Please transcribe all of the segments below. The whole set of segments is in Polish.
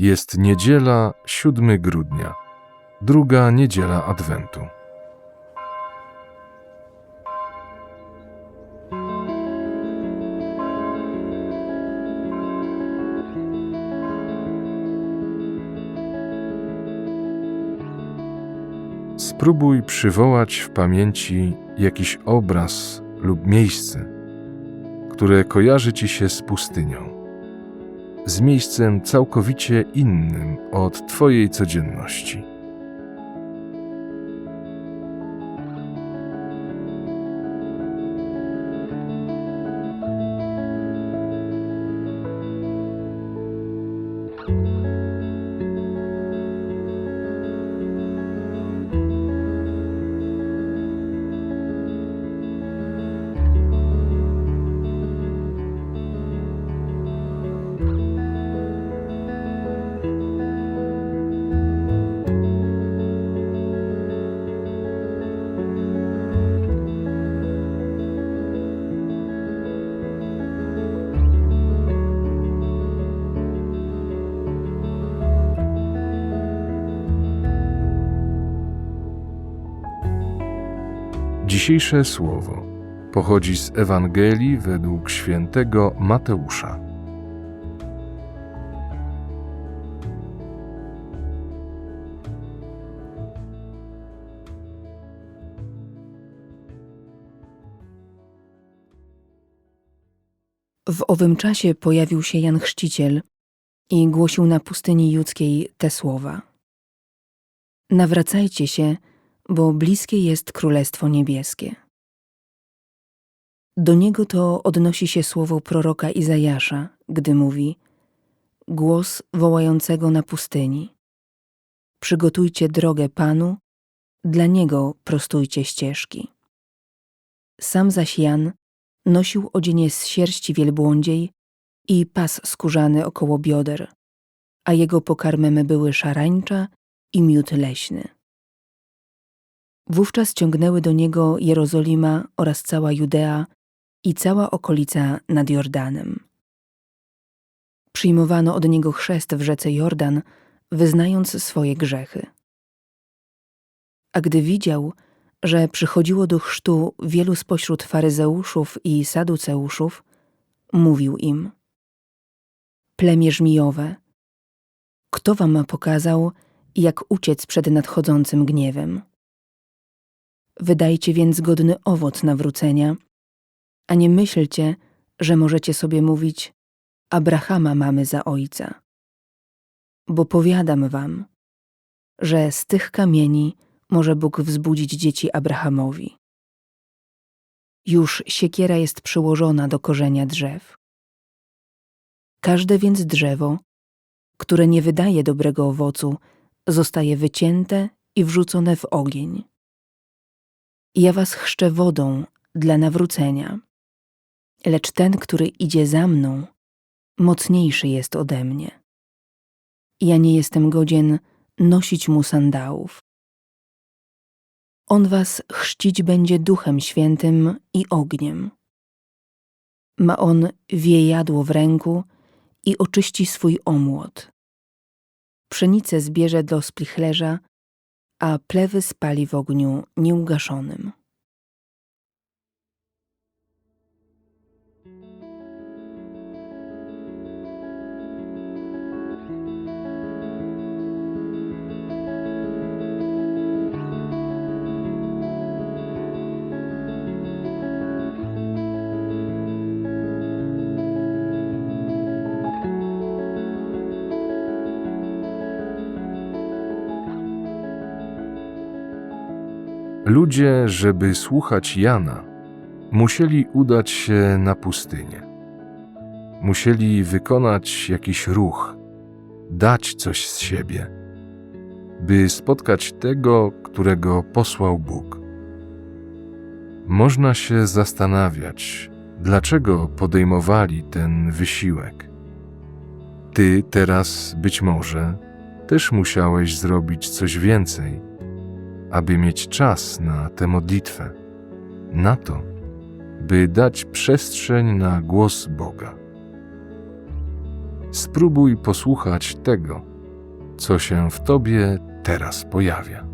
Jest niedziela 7 grudnia, druga niedziela Adwentu. Spróbuj przywołać w pamięci jakiś obraz lub miejsce, które kojarzy ci się z pustynią z miejscem całkowicie innym od Twojej codzienności. Dzisiejsze słowo pochodzi z Ewangelii według świętego Mateusza. W owym czasie pojawił się Jan Chrzciciel i głosił na pustyni judzkiej te słowa. Nawracajcie się, bo bliskie jest Królestwo Niebieskie. Do niego to odnosi się słowo proroka Izajasza, gdy mówi Głos wołającego na pustyni. Przygotujcie drogę Panu, dla Niego prostujcie ścieżki. Sam zaś Jan nosił odzienie z sierści wielbłądziej i pas skórzany około bioder, a jego pokarmem były szarańcza i miód leśny. Wówczas ciągnęły do niego Jerozolima oraz cała Judea i cała okolica nad Jordanem. Przyjmowano od niego chrzest w rzece Jordan, wyznając swoje grzechy. A gdy widział, że przychodziło do chrztu wielu spośród faryzeuszów i saduceuszów, mówił im: Plemię żmijowe, kto wam pokazał, jak uciec przed nadchodzącym gniewem? Wydajcie więc godny owoc nawrócenia, a nie myślcie, że możecie sobie mówić: Abrahama mamy za ojca. Bo powiadam wam, że z tych kamieni może Bóg wzbudzić dzieci Abrahamowi. Już siekiera jest przyłożona do korzenia drzew. Każde więc drzewo, które nie wydaje dobrego owocu, zostaje wycięte i wrzucone w ogień. Ja was chrzczę wodą dla nawrócenia, lecz ten, który idzie za mną, mocniejszy jest ode mnie. Ja nie jestem godzien nosić mu sandałów. On was chrzcić będzie duchem świętym i ogniem. Ma on wiejadło w ręku i oczyści swój omłot. Pszenicę zbierze do spichlerza, a plewy spali w ogniu nieugaszonym. Ludzie, żeby słuchać Jana, musieli udać się na pustynię. Musieli wykonać jakiś ruch, dać coś z siebie, by spotkać tego, którego posłał Bóg. Można się zastanawiać, dlaczego podejmowali ten wysiłek. Ty teraz być może też musiałeś zrobić coś więcej aby mieć czas na tę modlitwę, na to, by dać przestrzeń na głos Boga. spróbuj posłuchać tego, co się w tobie teraz pojawia.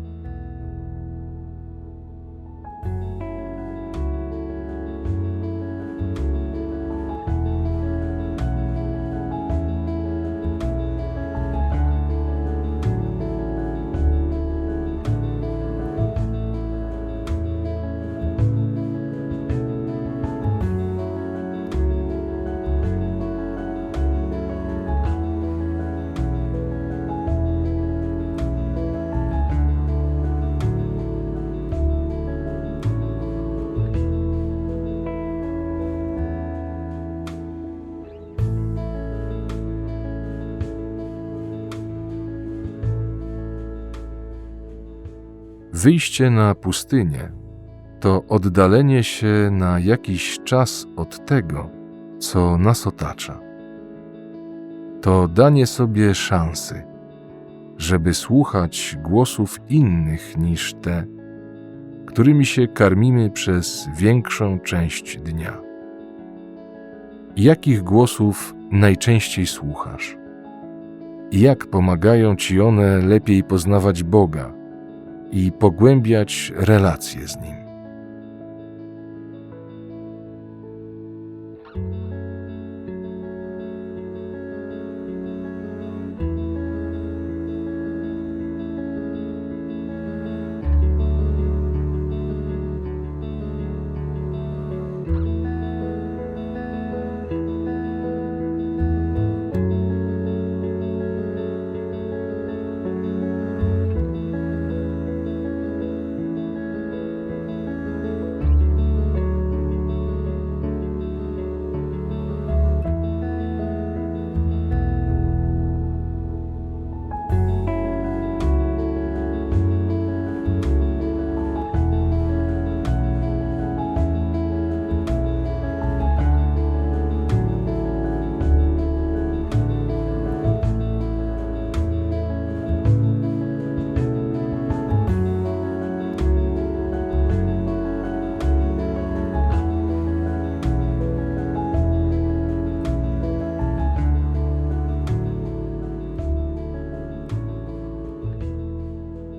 Wyjście na pustynię to oddalenie się na jakiś czas od tego, co nas otacza. To danie sobie szansy, żeby słuchać głosów innych niż te, którymi się karmimy przez większą część dnia. Jakich głosów najczęściej słuchasz? Jak pomagają ci one lepiej poznawać Boga? I pogłębiać relacje z Nim.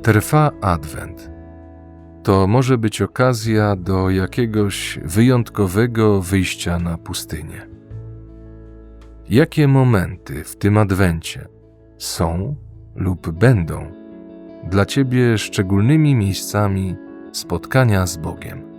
Trwa Adwent. To może być okazja do jakiegoś wyjątkowego wyjścia na pustynię. Jakie momenty w tym Adwencie są lub będą dla Ciebie szczególnymi miejscami spotkania z Bogiem?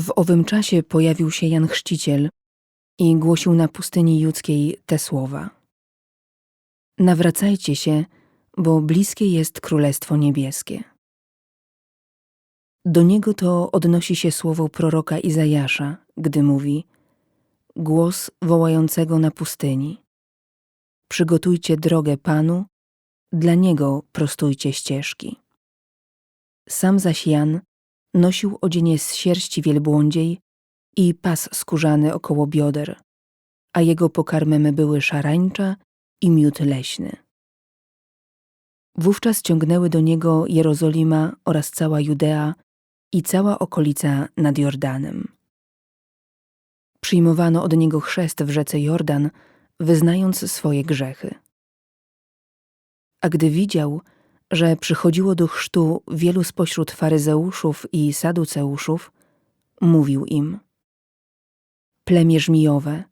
W owym czasie pojawił się Jan Chrzciciel i głosił na pustyni judzkiej te słowa. Nawracajcie się, bo bliskie jest Królestwo Niebieskie. Do niego to odnosi się słowo proroka Izajasza, gdy mówi Głos wołającego na pustyni. Przygotujcie drogę Panu, dla Niego prostujcie ścieżki. Sam zaś Jan nosił odzienie z sierści wielbłądziej i pas skórzany około bioder, a jego pokarmem były szarańcza i miód leśny. Wówczas ciągnęły do niego Jerozolima oraz cała Judea i cała okolica nad Jordanem. Przyjmowano od niego chrzest w rzece Jordan, wyznając swoje grzechy. A gdy widział, że przychodziło do chrztu wielu spośród faryzeuszów i saduceuszów, mówił im: Plemię żmijowe,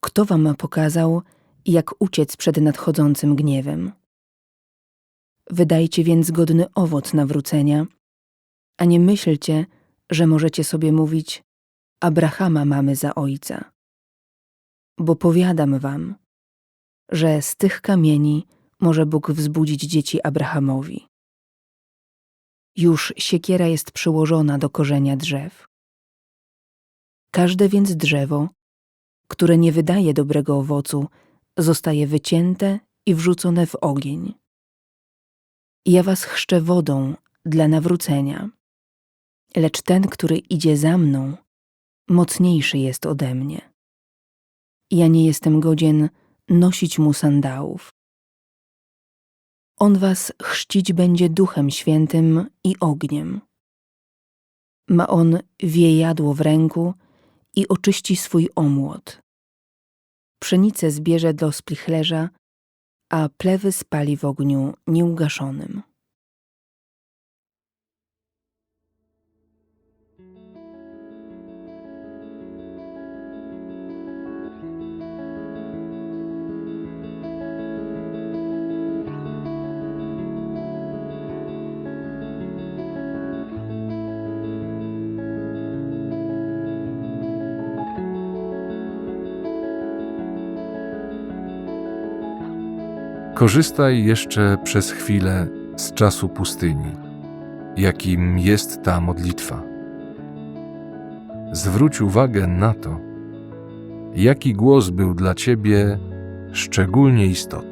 kto wam pokazał, jak uciec przed nadchodzącym gniewem? Wydajcie więc godny owoc nawrócenia, a nie myślcie, że możecie sobie mówić: Abrahama mamy za ojca. Bo powiadam wam, że z tych kamieni może Bóg wzbudzić dzieci Abrahamowi. Już siekiera jest przyłożona do korzenia drzew. Każde więc drzewo, które nie wydaje dobrego owocu, zostaje wycięte i wrzucone w ogień. Ja was chrzczę wodą dla nawrócenia, lecz ten, który idzie za mną, mocniejszy jest ode mnie. Ja nie jestem godzien nosić mu sandałów. On was chrzcić będzie duchem świętym i ogniem. Ma on wiejadło w ręku i oczyści swój omłot. Pszenicę zbierze do spichlerza, a plewy spali w ogniu nieugaszonym. Korzystaj jeszcze przez chwilę z czasu pustyni, jakim jest ta modlitwa. Zwróć uwagę na to, jaki głos był dla ciebie szczególnie istotny.